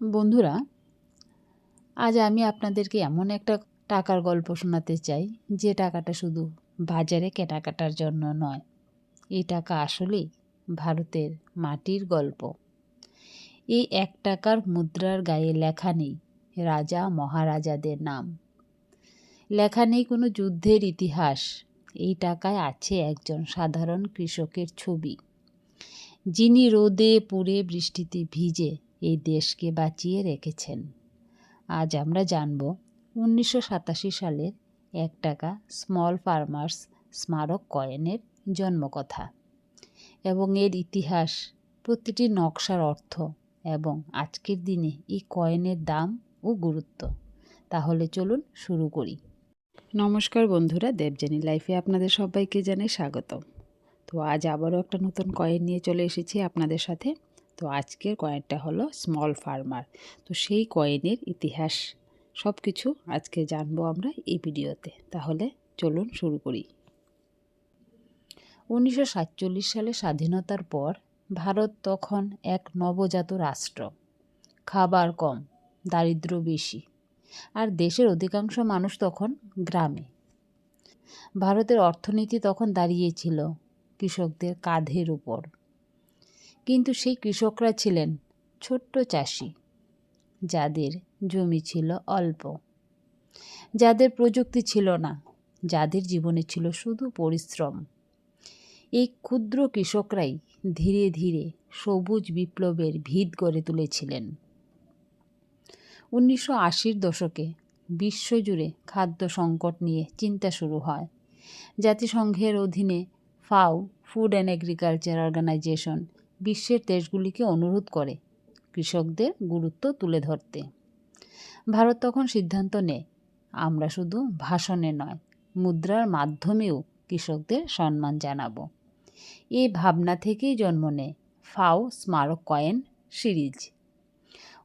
বন্ধুরা, আজ আমি আপনাদেরকে এমন একটা টাকার গল্প শোনাতে চাই, যে টাকাটা শুধু বাজারে কেনাকাটার জন্য নয়, এই টাকা আসলেই ভারতের মাটির গল্প। এই এক টাকার মুদ্রার গায়ে লেখা নেই রাজা মহারাজাদের নাম। লেখা নেই কোনো যুদ্ধের ইতিহাস, এই টাকায় আছে একজন সাধারণ কৃষকের ছবি। যিনি রোদে পুড়ে বৃষ্টিতে ভিজে এই দেশকে বাঁচিয়ে রেখেছেন। আজ আমরা জানব উনিশশো সাতাশি সালের এক টাকা স্মল ফার্মার্স স্মারক কয়েনের জন্মকথা এবং এর ইতিহাস, প্রতিটি নকশার অর্থ এবং আজকের দিনে এই কয়েনের দাম ও গুরুত্ব। তাহলে চলুন শুরু করি। নমস্কার বন্ধুরা দেবজানী লাইফে আপনাদের সবাইকে জানাই স্বাগত তো আজ আবারও একটা নতুন কয়েন নিয়ে চলে এসেছি আপনাদের সাথে। তো আজকের কয়েনটা হলো স্মল ফার্মার তো সেই কয়েনের ইতিহাস সব কিছু আজকে জানব আমরা এই ভিডিওতে। তাহলে চলুন শুরু করি। উনিশশো সাতচল্লিশ সালে স্বাধীনতার পর ভারত তখন এক নবজাত রাষ্ট্র। খাবার কম দারিদ্র বেশি, আর দেশের অধিকাংশ মানুষ তখন গ্রামে। ভারতের অর্থনীতি তখন দাঁড়িয়েছিল কৃষকদের কাঁধের উপর। কিন্তু সেই কৃষকরা ছিলেন ছোট্ট চাষি। যাদের জমি ছিল অল্প। যাদের প্রযুক্তি ছিল না, যাদের জীবনে ছিল শুধু পরিশ্রম। এই ক্ষুদ্র কৃষকরাই ধীরে ধীরে সবুজ বিপ্লবের ভিত গড়ে তুলেছিলেন। উনিশশো আশির দশকে বিশ্বজুড়ে খাদ্য সংকট নিয়ে চিন্তা শুরু হয়। জাতিসংঘের অধীনে ফাও ফুড অ্যান্ড এগ্রিকালচার অর্গানাইজেশন বিশ্বের দেশগুলিকে অনুরোধ করে কৃষকদের গুরুত্ব তুলে ধরতে। ভারত তখন সিদ্ধান্ত নেয়, আমরা শুধু ভাষণে নয়, মুদ্রার মাধ্যমেও কৃষকদের সম্মান জানাব। এই ভাবনা থেকেই জন্ম নেয় ফাও স্মারক কয়েন সিরিজ।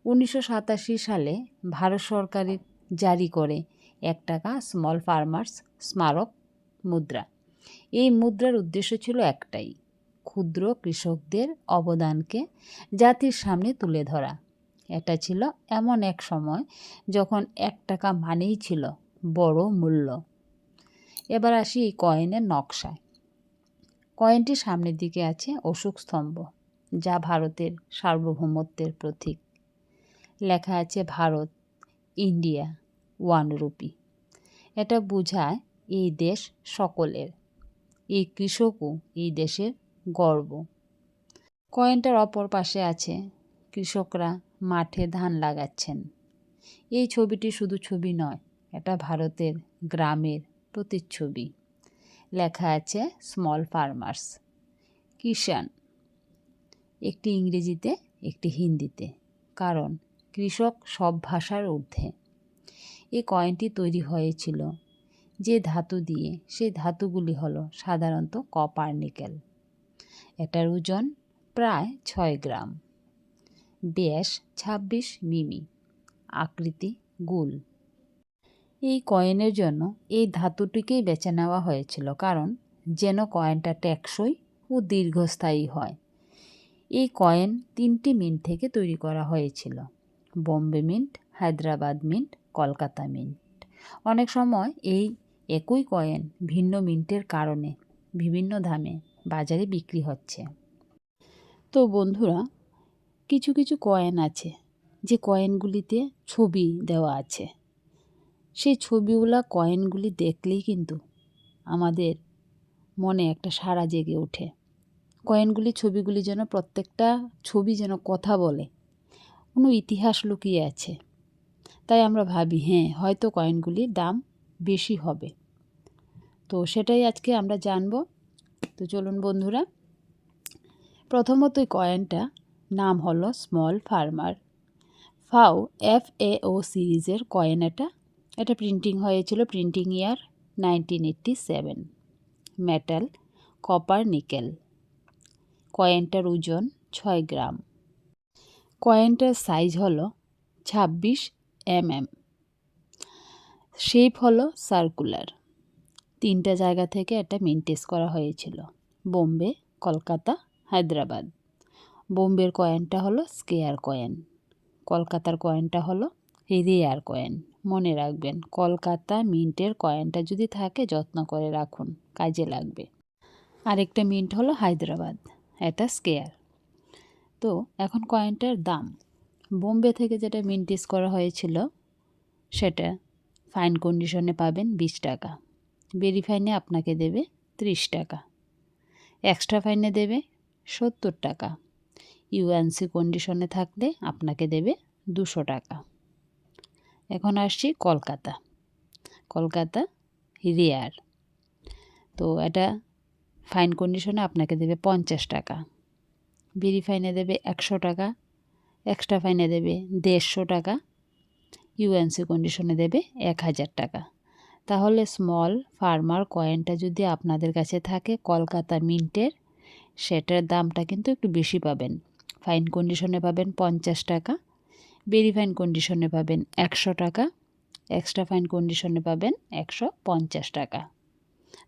উনিশশো সাতাশি সালে ভারত সরকারের জারি করে এক টাকা স্মল ফার্মার্স স্মারক মুদ্রা। এই মুদ্রার উদ্দেশ্য ছিল একটাই ক্ষুদ্র কৃষকদের অবদানকে জাতির সামনে তুলে ধরা। এটা ছিল এমন এক সময় যখন এক টাকা মানেই ছিল বড় মূল্য। এবার আসি এই কয়েনের নকশায়। কয়েনটির সামনের দিকে আছে অশোক স্তম্ভ, যা ভারতের সার্বভৌমত্বের প্রতীক। লেখা আছে ভারত, ইন্ডিয়া, ওয়ান রুপি। এটা বোঝায় এই দেশ সকলের। এই কৃষকও এই দেশের গর্ব। কয়েনটার অপর পাশে আছে, কৃষকরা মাঠে ধান লাগাচ্ছেন। এই ছবিটি শুধু ছবি নয়, এটা ভারতের গ্রামের প্রতিচ্ছবি। লেখা আছে স্মল ফার্মার্স। কিষান একটি ইংরেজিতে, একটি হিন্দিতে। কারণ, কৃষক সব ভাষার ঊর্ধ্বে। এই কয়েনটি তৈরি হয়েছিল যে ধাতু দিয়ে, সেই ধাতুগুলি হলো সাধারণত কপার নিকেল। এটার ওজন প্রায় ছয় গ্রাম। ব্যাস ছাব্বিশ মিমি। আকৃতি গুল। এই কয়েনের জন্য এই ধাতুটিকেই বেছে নেওয়া হয়েছিল কারণ যেন কয়েনটা টেকসই ও দীর্ঘস্থায়ী হয়। এই কয়েন তিনটি মিন্ট থেকে তৈরি করা হয়েছিল। Bombay mint, Hyderabad mint, Kolkata mint. অনেক সময় এই একই কয়েন ভিন্ন মিন্টের কারণে, বিভিন্ন দামে বাজারে বিক্রি হচ্ছে। তো বন্ধুরা, কিছু কিছু কয়েন আছে, যে কয়েনগুলিতে ছবি দেওয়া আছে। সেই ছবিওয়ালা কয়েনগুলি দেখলেই কিন্তু আমাদের মনে একটা সাড়া জেগে ওঠে। কয়েনগুলি ছবিগুলি যেন প্রত্যেকটা ছবি যেন কথা বলে, কোনো ইতিহাস লুকিয়ে আছে। তাই আমরা ভাবি হ্যাঁ হয়তো কয়েনগুলির দাম বেশি হবে। তো সেটাই আজকে আমরা জানব। তো চলুন বন্ধুরা, প্রথমত কয়েনটা নাম হলো small farmer FAO F A O সিরিজের কয়েন এটা। এটা প্রিন্টিং হয়েছিল printing year nineteen eighty seven metal copper nickel কয়েনটার ওজন ছয় গ্রাম। কয়েনটার সাইজ হলো ছাব্বিশ এম এম শেপ হলো সার্কুলার তিনটা জায়গা থেকে এটা মেনটেস করা হয়েছিল। বোম্বে, কলকাতা, হায়দ্রাবাদ। বোম্বের কয়েনটা হলো স্কেয়ার কয়েন কলকাতার কয়েনটা হলো রেয়ার কয়েন মনে রাখবেন, কলকাতা মিন্টের কয়েনটা যদি থাকে, যত্ন করে রাখুন, কাজে লাগবে। আরেকটা মিন্ট হলো হায়দ্রাবাদ, এটা স্কেয়ার তো এখন কয়েনটার দাম। বোম্বে থেকে যেটা মিন্টিস করা হয়েছিল, সেটা ফাইন কন্ডিশনে পাবেন বিশ টাকা। ভেরিফাইনে আপনাকে দেবে ত্রিশ টাকা। এক্সট্রা ফাইনে দেবে সত্তর টাকা। ইউএনসি কন্ডিশনে থাকলে আপনাকে দেবে দুশো টাকা। এখন আসছি কলকাতা। কলকাতা রিয়ার তো এটা ফাইন কন্ডিশনে আপনাকে দেবে পঞ্চাশ টাকা। বিড়ি ফাইনে দেবে একশো টাকা। এক্সট্রা ফাইনে দেবে দেড়শো টাকা। ইউএনসি কন্ডিশনে দেবে এক হাজার টাকা। তাহলে স্মল ফার্মার কয়েনটা যদি আপনাদের কাছে থাকে কলকাতা মিন্টের, সেটার দামটা কিন্তু একটু বেশি পাবেন। ফাইন কন্ডিশনে পাবেন পঞ্চাশ টাকা ভেরি ফাইন কন্ডিশনে পাবেন একশো টাকা এক্সট্রা ফাইন কন্ডিশনে পাবেন একশো পঞ্চাশ টাকা।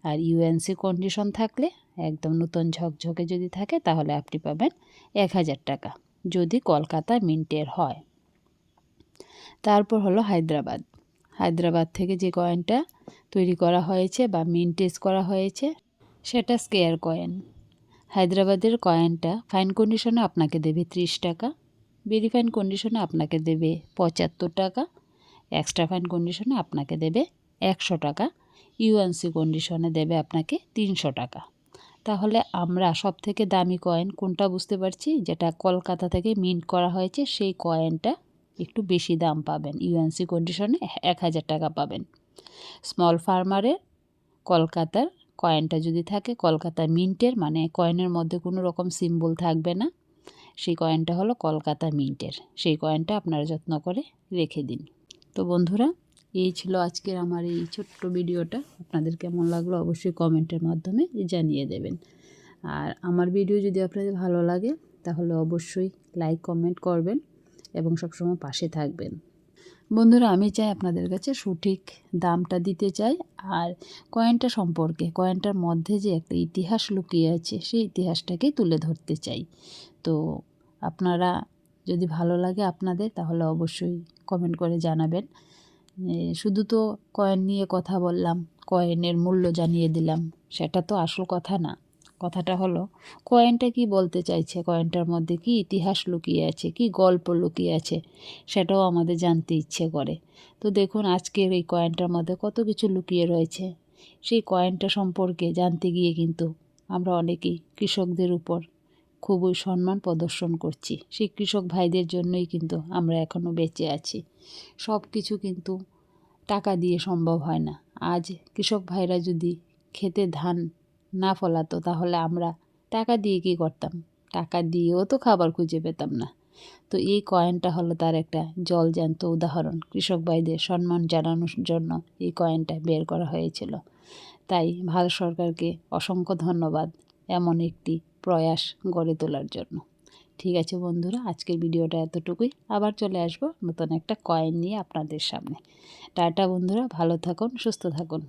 আর ইউএনসি কন্ডিশন থাকলে, একদম নতুন ঝকঝকে যদি থাকে, তাহলে আপনি পাবেন এক হাজার টাকা, যদি কলকাতা মিন্টের হয়। তারপর হলো হায়দ্রাবাদ। হায়দ্রাবাদ থেকে যে কয়েনটা তৈরি করা হয়েছে বা মিন্টেজ করা হয়েছে, সেটা স্কেয়ার কয়েন। হায়দ্রাবাদের কয়েনটা ফাইন কন্ডিশনে আপনাকে দেবে ত্রিশ টাকা ভেরি ফাইন কন্ডিশনে আপনাকে দেবে পঁচাত্তর টাকা, এক্সট্রা ফাইন কন্ডিশনে আপনাকে দেবে একশো টাকা, ইউএনসি কন্ডিশনে দেবে আপনাকে তিনশো টাকা। তাহলে আমরা সব থেকে দামি কয়েন কোনটা বুঝতে পারছি? যেটা কলকাতা থেকে মিন্ট করা হয়েছে, সেই কয়েনটা একটু বেশি দাম পাবেন। ইউএনসি কন্ডিশনে এক হাজার টাকা পাবেন। স্মল ফার্মারের কলকাতার কয়েনটা যদি থাকে, কলকাতা মিন্টের মানে কয়েনের মধ্যে কোনো রকম সিম্বল থাকবে না। সেই কয়েনটা হলো কলকাতা মিন্টের সেই কয়েনটা আপনারা যত্ন করে রেখে দিন। তো বন্ধুরা, এই ছিল আজকের আমার এই ছোট্ট ভিডিওটা। আপনাদের কেমন লাগল অবশ্যই কমেন্টের মাধ্যমে জানিয়ে দেবেন। আর আমার ভিডিও যদি আপনাদের ভালো লাগে, তাহলে অবশ্যই লাইক কমেন্ট করবেন। এবং সবসময় পাশে থাকবেন। বন্ধুরা, আমি চাই আপনাদের কাছে সঠিক দামটা দিতে চাই আর কয়েনটা সম্পর্কে, কয়েনটার মধ্যে যে একটা ইতিহাস লুকিয়ে আছে, সেই ইতিহাসটাকেই তুলে ধরতে চাই। তো আপনারা যদি ভালো লাগে আপনাদের, তাহলে অবশ্যই কমেন্ট করে জানাবেন। শুধু তো কয়েন নিয়ে কথা বললাম, কয়েনের মূল্য জানিয়ে দিলাম, সেটা তো আসল কথা না। কথাটা হলো কয়েনটা কি বলতে চাইছে? কয়েনটার মধ্যে কি ইতিহাস লুকিয়ে আছে, কি গল্প লুকিয়ে আছে? সেটাও আমাদের জানতে ইচ্ছে করে। তো দেখুন, আজকের এই কয়েনটার মধ্যে কত কিছু লুকিয়ে রয়েছে। সেই কয়েনটা সম্পর্কে জানতে গিয়ে কিন্তু আমরা অনেকেই কৃষকদের উপর খুবই সম্মান প্রদর্শন করছি। সেই কৃষক ভাইদের জন্যই কিন্তু আমরা এখনও বেঁচে আছি। সব কিছু কিন্তু টাকা দিয়ে সম্ভব হয় না। আজ কৃষক ভাইরা যদি খেতে ধান না ফলাতো, তাহলে আমরা টাকা দিয়ে কী করতাম? টাকা দিয়েও তো খাবার খুঁজে পেতাম না। তো এই কয়েনটা হলো তার একটা জলজ্যান্ত উদাহরণ। কৃষক ভাইদের সম্মান জানানোর জন্য এই কয়েনটা বের করা হয়েছিল। তাই ভারত সরকারকে অসংখ্য ধন্যবাদ এমন একটি প্রয়াস গড়ে তোলার জন্য। ঠিক আছে বন্ধুরা, আজকের ভিডিওটা এতটুকুই। আবার চলে আসব নতুন একটা কয়েন নিয়ে আপনাদের সামনে। টাটা বন্ধুরা, ভালো থাকুন, সুস্থ থাকুন।